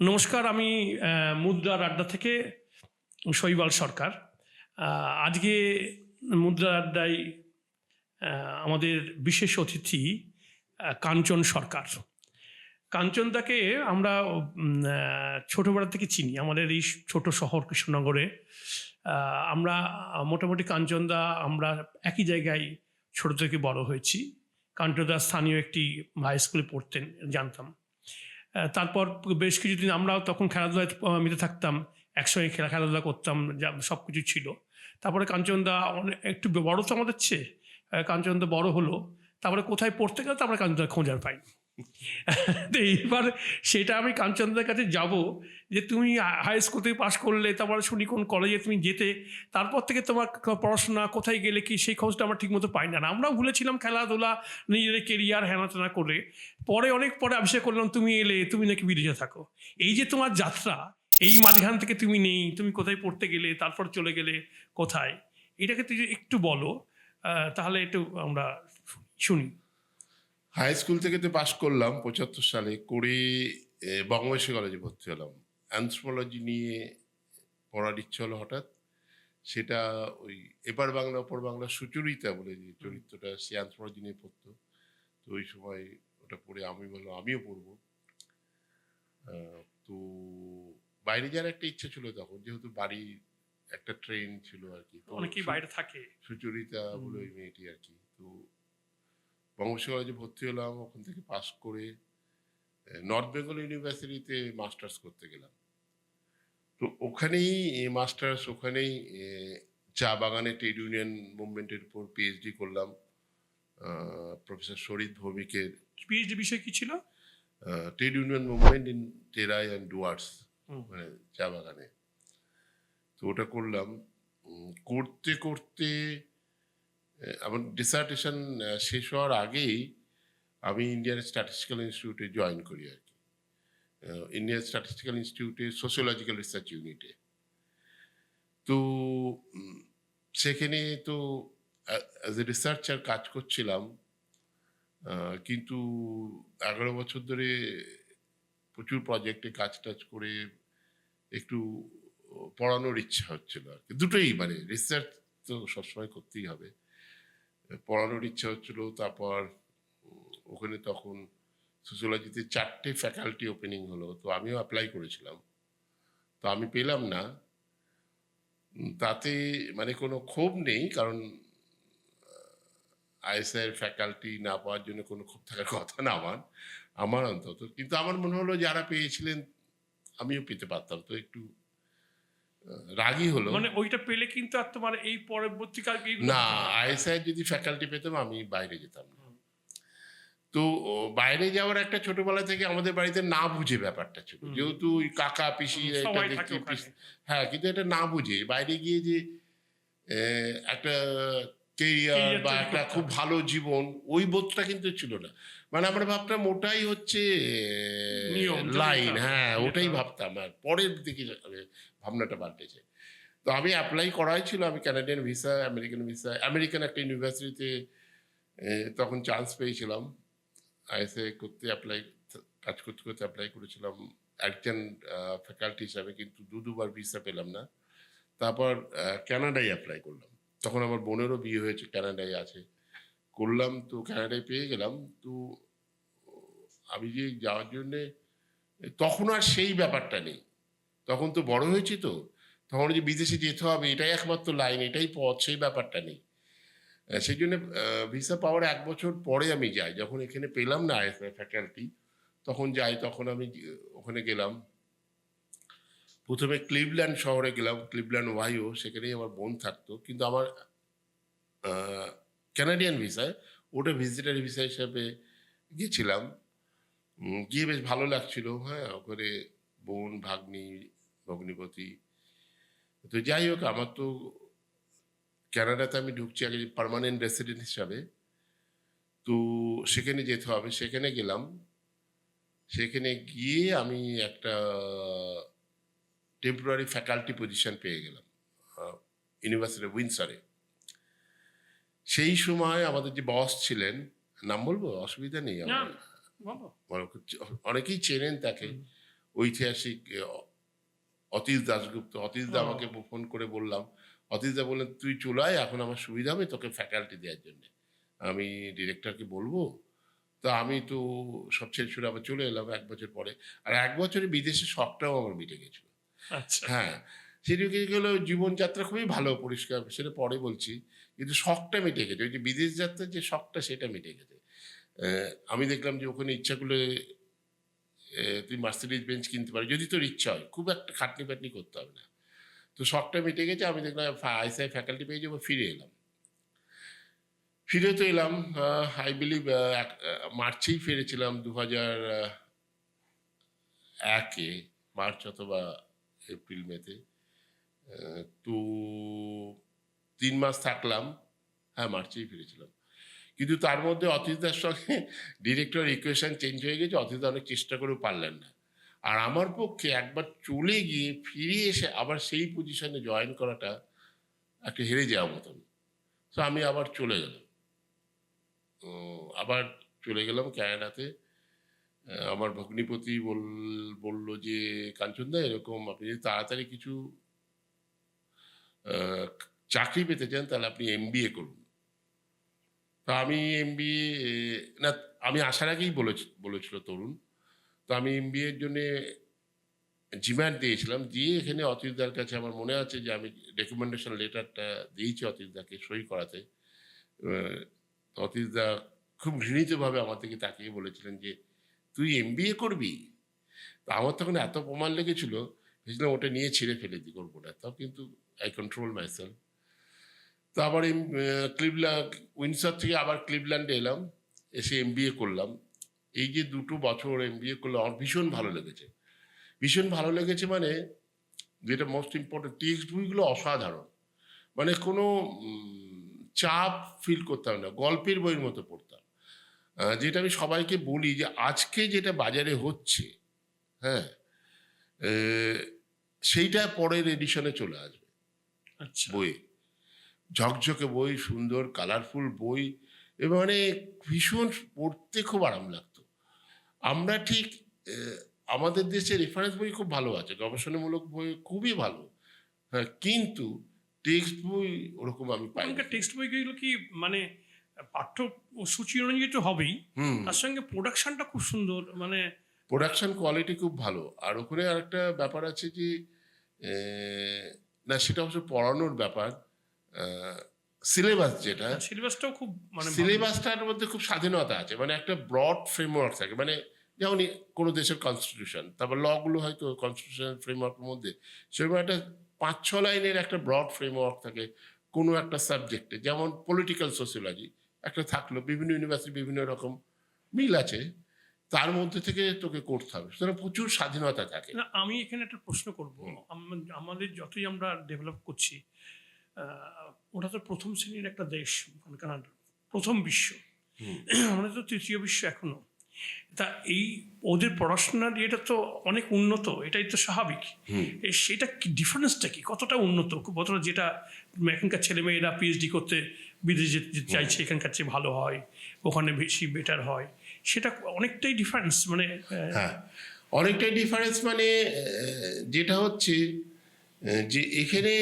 নমস্কার, আমি মুদ্রার আড্ডা থেকে শৈবাল সরকার। আজকে মুদ্রার আড্ডায় আমাদের বিশেষ অতিথি কাঞ্চন সরকার। কাঞ্চনদাকে আমরা ছোটবেলা থেকে চিনি। আমাদের এই ছোট শহর কৃষ্ণনগরে আমরা, মোটামুটি কাঞ্চনদা আমরা একই জায়গায় ছোট থেকে বড় হয়েছি। কাঞ্চনদা স্থানীয় একটি হাই স্কুলে পড়তেন, জানতাম। তারপর বেশ কিছুদিন আমরাও তখন খেলাধুলায় মিলে থাকতাম, একসঙ্গে খেলা, খেলাধুলা করতাম, যা সব কিছু ছিল। তারপরে কাঞ্চনদা অনেক একটু বড় তো আমাদের চেয়ে কাঞ্চনদা বড় হলো। তারপরে কোথায় পড়তে গেলে তারপরে কাঞ্চনদা খোঁজার পাইনি এইবার সেটা আমি কাঞ্চনদার কাছে যাব, যে তুমি হাই স্কুল থেকে পাশ করলে, তারপরে শুনি কোন কলেজে তুমি যেতে, তারপর থেকে তোমার পড়াশোনা কোথায় গেলে কি, সেই খোঁজটা আমরা ঠিকমতো পাই না। আমরাও ভুলেছিলাম খেলাধুলা, নিজেদের কেরিয়ার হেনাতেনা করে। পরে অনেক পরে আবিষ্কার করলাম, তুমি এলে, তুমি নাকি বিদেশে থাকো? এই যে তোমার যাত্রা, এই মাঝখান থেকে তুমি নেই, তুমি কোথায় পড়তে গেলে, তারপর চলে গেলে কোথায়? এটাকে তুই একটু বলো তাহলে একটু আমরা শুনি। হাই স্কুল থেকে তো পাশ করলাম পঁচাত্তর সালে করে এ, বঙ্গবন্ধু কলেজে ভর্তি হলাম। অ্যান্থ্রোপোলজি নিয়ে পড়ার ইচ্ছে হলো হঠাৎ। সেটা ওই এপার বাংলা ওপর বাংলা সুচরিতা বলে যে চরিত্রটা সে অ্যান্থ্রোপোলজি নিয়ে পড়তো। তো ওই সময় ওটা পড়ে আমি বললাম আমিও পড়ব। তো বাইরে যাওয়ার একটা ইচ্ছে ছিল তখন যেহেতু বাড়ি একটা ট্রেন ছিল আর কি। অনেকেই বাইরে থাকে। সুচরিতা। বলে ওই মেয়েটি আর কি। তো বঙ্গবন্ধু কলেজে ভর্তি হলাম ওখান থেকে পাস করে নর্থ বেঙ্গল ইউনিভার্সিটিতে মাস্টার্স করতে গেলাম। তো ওখানেই মাস্টার্স ওখানেই চা বাগানে ট্রেড ইউনিয়ন মুভমেন্টের উপর পিএইচডি করলাম। প্রফেসর শরীদ ভৌমিকের। পিএইচডি বিষয় কি ছিল? Trade union movement in Terai and Dooars. মানে চা বাগানে। তো ওটা করলাম। করতে করতে আমার ডিসার্টেশন শেষ হওয়ার আগেই আমি ইন্ডিয়ান স্ট্যাটিস্টিক্যাল ইনস্টিটিউটে জয়েন করি আর কি। ইন্ডিয়ান স্ট্যাটিস্টিক্যাল ইনস্টিটিউটে সোশিওলজিক্যাল রিসার্চ ইউনিটে তো সেখানে তো অ্যাজ এ রিসার্চার কাজ করছিলাম কিন্তু এগারো বছর ধরে প্রচুর প্রজেক্টে কাজ টাজ করে একটু পড়ানোর ইচ্ছা হচ্ছিল আর কি। দুটোই মানে রিসার্চ তো সবসময় করতেই হবে। পড়ানোর ইচ্ছা হচ্ছিল, তারপর ওখানে তখন সোশিওলজিতে চারটে ফ্যাকাল্টি ওপেনিং হলো, তো আমিও অ্যাপ্লাই করেছিলাম। তো আমি পেলাম না। তাতে মানে কোনো ক্ষোভ নেই, কারণ আইএসআইয়ের ফ্যাকাল্টি না পাওয়ার জন্য কোনো ক্ষোভ থাকার কথা না আমার আমার অন্তত। কিন্তু আমার মনে হলো যারা পেয়েছিলেন, আমিও পেতে পারতাম। তো একটু আহ, হলো। মানে ওইটা পেলে কিন্তু আর তোমার এই পরবর্তীকাল না আইএসআই যদি ফ্যাকাল্টি পেতাম আমি বাইরে যেতাম না। তো বাইরে যাওয়ার একটা ছোটবেলা থেকে আমাদের বাড়িতে না বুঝে ব্যাপারটা ছিল। যেহেতু ওই কাকা পিসি এটা দেখছি হ্যাঁ কিন্তু এটা না বুঝে। বাইরে গিয়ে যে আহ, একটা কেরিয়ার বা একটা খুব ভালো জীবন ওই বোধটা কিন্তু ছিল না। মানে আমরা ভাবতাম ওটাই হচ্ছে লাইন হ্যাঁ ওটাই ভাবতাম। আর পরের দিকে ভাবনাটা পাল্টেছে তো আমি অ্যাপ্লাই করাই ছিল আমি Canadian visa American visa American একটা ইউনিভার্সিটিতে তখন চান্স পেয়েছিলাম। আইএসএ করতে অ্যাপ্লাই কাজ করতে করতে অ্যাপ্লাই করেছিলাম। একজন ফ্যাকাল্টি হিসাবে কিন্তু দু দুবার ভিসা পেলাম না। তারপর আহ, কানাডায় অ্যাপ্লাই করলাম। তখন আমার বোনেরও বিয়ে হয়েছে, কানাডায় আছে। করলাম তো ক্যানাডায় পেয়ে গেলাম। তো আমি যে যাওয়ার জন্যে, তখন আর সেই ব্যাপারটা নেই। তখন তো বড় হয়েছি তো। তখন যে বিদেশে যেতে হবে, এটাই একমাত্র লাইন, এটাই পথ, সেই ব্যাপারটা নেই। সেই জন্য ভিসা পাওয়ার এক বছর পরে আমি যাই। যখন এখানে পেলাম না আইএসআই ফ্যাকাল্টি তখন যাই, তখন আমি ওখানে গেলাম। প্রথমে ক্লিভল্যান্ড শহরে গেলাম, ক্লিভল্যান্ড ওয়াইও সেখানেই আমার বোন থাকতো। কিন্তু আমার ক্যানাডিয়ান ভিসায় ওটা ভিজিটার ভিসা হিসাবে গেছিলাম। গিয়ে বেশ ভালো লাগছিল হ্যাঁ ওখানে বোন, ভাগ্নি, ভগ্নিপতি। তো যাই হোক, আমার তো ক্যানাডাতে আমি ঢুকছি আগে পার্মানেন্ট রেসিডেন্ট হিসাবে। তো সেখানে যেতে হবে, সেখানে গেলাম। সেখানে গিয়ে আমি একটা টেম্পোরারি ফ্যাকাল্টি পজিশন পেয়ে গেলাম ইউনিভার্সিটি উইন্সারে সেই সময় আমাদের যে বস ছিলেন নাম বলব? অসুবিধা নেই অনেকেই চেনেন তাকে। ঐতিহাসিক অতীশ দাশগুপ্ত। অতীশ দা আমাকে ফোন করে বললাম অতীশ দা বললেন তুই চলে আয় এখন আমার সুবিধা হবে তোকে ফ্যাকাল্টি দেওয়ার জন্য। আমি ডিরেক্টরকে বলব? তা আমি তো সব ছেড়ে ছুড়ে আবার চলে এলাম এক বছর পরে। আর এক বছরে বিদেশে শখটাও আমার মিটে গেছিল। হ্যাঁ সেদিকে গেলো জীবনযাত্রা খুবই ভালো পরিষ্কার সেটা পরে বলছি কিন্তু শখটা মিটে গেছে। ওই যে বিদেশ যাত্রার যে শখটা সেটা মিটে গেছে। আমি দেখলাম যে ওখানে ইচ্ছা করলে আহ, তুই মার্সিডিজ বেঞ্চ কিনতে পারি যদি তোর ইচ্ছা হয় খুব একটা খাটনি ফাটনি করতে হবে না। তো শখটা মিটে গেছে আমি দেখলাম আইসিআই ফ্যাকাল্টি পেয়ে যাব ফিরে এলাম। ফিরে তো এলাম আই বিলিভ মার্চেই ফিরেছিলাম দু হাজার একে মার্চ অথবা এপ্রিল মেতে। তো তিন মাস থাকলাম। হ্যাঁ মার্চেই ফিরেছিলাম। কিন্তু তার মধ্যে অতীতদার সঙ্গে ডিরেক্টর ইকুয়েশন চেঞ্জ হয়ে গেছে। অতীতদা অনেক চেষ্টা করেও পারলেন না। আর আমার পক্ষে একবার চলে গিয়ে ফিরে এসে আবার সেই পজিশনে জয়েন করাটা একটা হেরে যাওয়ার মতন। তো আমি আবার চলে গেলাম। আবার চলে গেলাম ক্যানাডাতে আমার ভগ্নিপতি বল, বলল যে, কাঞ্চনদা, এরকম আপনি যদি তাড়াতাড়ি কিছু চাকরি পেতে চান, তাহলে আপনি এমবিএ করুন। তো আমি এমবিএ না, আমি আসার আগেই বলেছি, বলেছিল তরুণ। তো আমি এমবিএ এর জন্যে জিম্যাট দিয়েছিলাম। দিয়ে এখানে অতীতদার কাছে আমার মনে আছে যে, আমি রেকমেন্ডেশন লেটারটা দিয়েছি অতীতদাকে সই করাতে। অতীতদা খুব ঘৃণিতভাবে আমার দিকে তাকিয়ে বলেছিলেন যে তুই এমবিএ করবি? আমার তখন এত প্রমাণ লেগেছিল, ভেবেছিলাম ওটা নিয়ে ছেড়ে ফেলে দিই করব না। তাও কিন্তু আই কন্ট্রোল মাইসেলফ তো আবার এই ক্লিভল্যান্ড উইন্সার থেকে আবার ক্লিভল্যান্ডে এলাম, এসে এমবিএ করলাম। এই যে দুটো বছর এমবিএ করলাম, আমার ভীষণ ভালো লেগেছে। ভীষণ ভালো লেগেছে মানে যেটা মোস্ট ইম্পর্টেন্ট টেক্সট বইগুলো অসাধারণ। মানে কোনো চাপ ফিল করতাম না, গল্পের বইয়ের মতো পড়তাম। যেটা আমি সবাইকে বলি যে আজকে যেটা বাজারে হচ্ছে হ্যাঁ সেইটা পরের এডিশনে চলে আসবে। আচ্ছা। বই ঝকঝকে বই সুন্দর কালারফুল বই এবং মানে ভীষণ পড়তে খুব আরাম লাগতো। আমরা ঠিক আমাদের দেশে রেফারেন্স বই খুব ভালো আছে গবেষণামূলক বই খুবই ভালো হ্যাঁ কিন্তু টেক্সট বই ওরকম আমি পাই টেক্সট বইগুলো কি মানে পাঠ্য সূচি অনুযায়ী তো হবেই। তার সঙ্গে প্রোডাকশনটা খুব সুন্দর মানে প্রোডাকশন কোয়ালিটি খুব ভালো। আর ওখানে আরেকটা ব্যাপার আছে যে না সেটা অবশ্য পড়ানোর ব্যাপার। সিলেবাস যেটা সিলেবাসটাও খুব মানে। সিলেবাসটার মধ্যে খুব স্বাধীনতা আছে। মানে একটা ব্রড ফ্রেমওয়ার্ক থাকে। মানে যেমন কোনো দেশের কনস্টিটিউশন তারপর লগুলো হয়তো কনস্টিটিউশন ফ্রেমওয়ার্কের মধ্যে সেরকম একটা পাঁচ ছ লাইনের একটা ব্রড ফ্রেমওয়ার্ক থাকে কোনো একটা সাবজেক্টে যেমন পলিটিক্যাল সোসিওলজি একটা থাকল বিভিন্ন ইউনিভার্সিটি বিভিন্ন রকম মিল আছে তার মধ্যে থেকে তোকে করতে হবে। সুতরাং প্রচুর স্বাধীনতা থাকে। না আমি এখানে একটা প্রশ্ন করব। আমাদের যতই আমরা ডেভেলপ করছি ওটা তো প্রথম শ্রেণির একটা দেশ মানে কানাডা প্রথম বিশ্ব। আমাদের তো তৃতীয় বিশ্ব এখনও। তা এই ওদের পড়াশোনার এটা তো অনেক উন্নত এটাই তো স্বাভাবিক। সেটা কি ডিফারেন্সটা কি? কতটা উন্নত? কতটা যেটা এখানকার ছেলেমেয়েরা পিএইচডি করতে বিদেশে যেতে চাইছে এখানকার চেয়ে ভালো হয় ওখানে বেশি বেটার হয় সেটা অনেকটাই ডিফারেন্স মানে হ্যাঁ। অনেকটাই ডিফারেন্স মানে যেটা হচ্ছে যে এখানে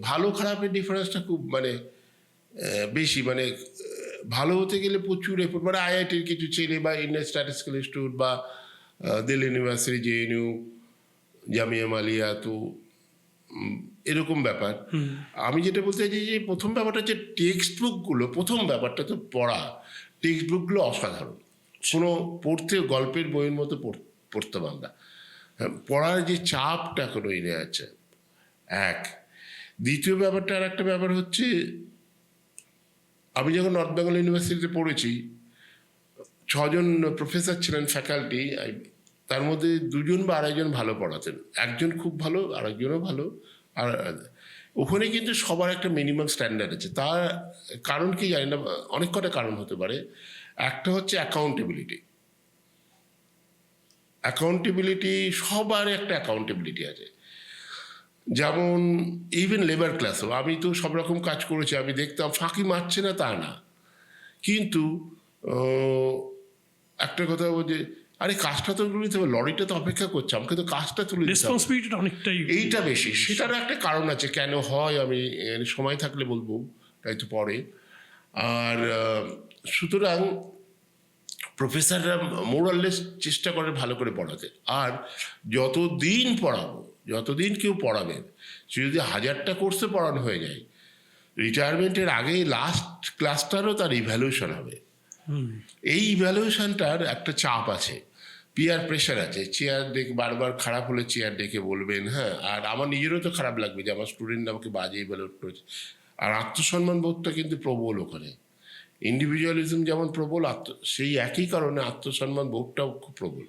ভালো খারাপের ডিফারেন্সটা খুব মানে বেশি মানে ভালো হতে গেলে প্রচুর এফোর্ট মানে আইআইটির কিছু ছেলে বা ইন্ডিয়ান স্ট্যাটিস্টিক্যাল ইনস্টিটিউট বা দিল্লি ইউনিভার্সিটি জেএনইউ জামিয়া মালিয়া তো এরকম ব্যাপার। আমি যেটা বলতে চাইছি যে প্রথম ব্যাপারটা হচ্ছে টেক্সট বুকগুলো প্রথম ব্যাপারটা তো পড়া টেক্সট বুকগুলো অসাধারণ কোনো পড়তে গল্পের বইয়ের মতো পড়- পড়তাম আমরা হ্যাঁ, পড়ার যে চাপটা কোনো এনে আছে এক। দ্বিতীয় ব্যাপারটা আর একটা ব্যাপার হচ্ছে আমি যখন নর্থ বেঙ্গল ইউনিভার্সিটিতে পড়েছি, ছজন প্রফেসর ছিলেন ফ্যাকাল্টি তার মধ্যে দুজন বা আড়াইজন ভালো পড়াতেন। একজন খুব ভালো, আরেকজনও ভালো। আর, ওখানে কিন্তু সবার একটা মিনিমাম স্ট্যান্ডার্ড আছে। তার কারণ কি জানি না, অনেক কটা কারণ হতে পারে। একটা হচ্ছে অ্যাকাউন্টেবিলিটি অ্যাকাউন্টেবিলিটি সবার একটা অ্যাকাউন্টেবিলিটি আছে। যেমন ইভেন লেবার ক্লাসও আমি তো সব রকম কাজ করেছি আমি দেখতাম ফাঁকি মারছে না তা না। কিন্তু একটা কথা বলছে আরে কাজটা তো তুলে দিতে হবে লরিটা তো অপেক্ষা করছে আমাকে তো কাজটা তুলে রেসপন্সিবিলিটিটা অনেকটাই এইটা বেশি সেটার একটা কারণ আছে কেন হয় আমি সময় থাকলে বলব তাই তো পরে। আর সুতরাং প্রফেসররা মোরাললেস চেষ্টা করে ভালো করে পড়াতে। আর যত দিন পড়াবো যতদিন কেউ পড়াবেন সে যদি হাজারটা কোর্সে পড়ানো হয়ে যায় রিটায়ারমেন্টের আগেই লাস্ট ক্লাসটারও তার ইভ্যালুয়েশন হবে। এই ইভ্যালুয়েশনটার একটা চাপ আছে পিয়ার প্রেশার আছে চেয়ার ডেকে বারবার খারাপ হলে চেয়ার ডেকে বলবেন হ্যাঁ আর আমার নিজেরও তো খারাপ লাগবে যে আমার স্টুডেন্ট আমাকে বাজে ইভ্যালুয়েট করেছে আর আত্মসম্মান বোধটা কিন্তু প্রবল ওখানে। ইন্ডিভিজুয়ালিজম যেমন প্রবল আত্ম সেই একই কারণে আত্মসম্মান বোধটাও খুব প্রবল।